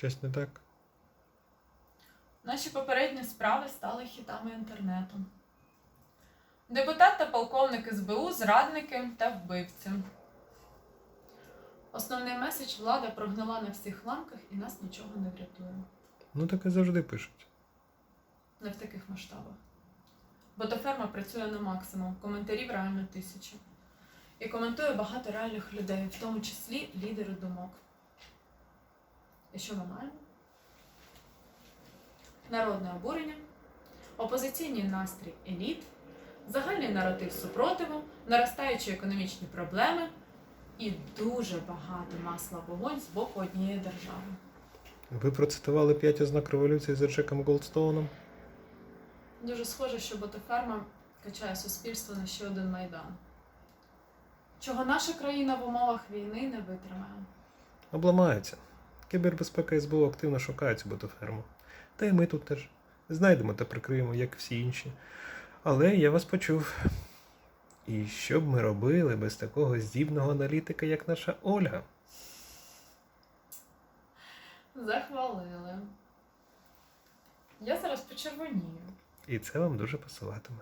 Щось не так? Наші попередні справи стали хітами інтернету. Депутат та полковник СБУ, зрадники та вбивці. Основний меседж влада прогнала на всіх ланках і нас нічого не врятує. Ну так і завжди пишуть. Не в таких масштабах. Ботоферма працює на максимум, коментарів реально тисячі. І коментує багато реальних людей, в тому числі лідери думок. Що ми маємо? Народне обурення, опозиційний настрій еліт, загальний наратив супротиву, наростаючі економічні проблеми і дуже багато масла вогонь з боку однієї держави. Ви процитували п'ять ознак революції за Джеком Голдстоуном? Дуже схоже, що ботоферма качає суспільство на ще один майдан. Чого наша країна в умовах війни не витримає. Обламаються. Кібербезпека СБУ активно шукає цю ботоферму. Та й ми тут теж знайдемо та прикриємо, як всі інші. Але я вас почув. І що б ми робили без такого здібного аналітика, як наша Ольга? Захвалили. Я зараз почервонію. І це вам дуже пасуватиме.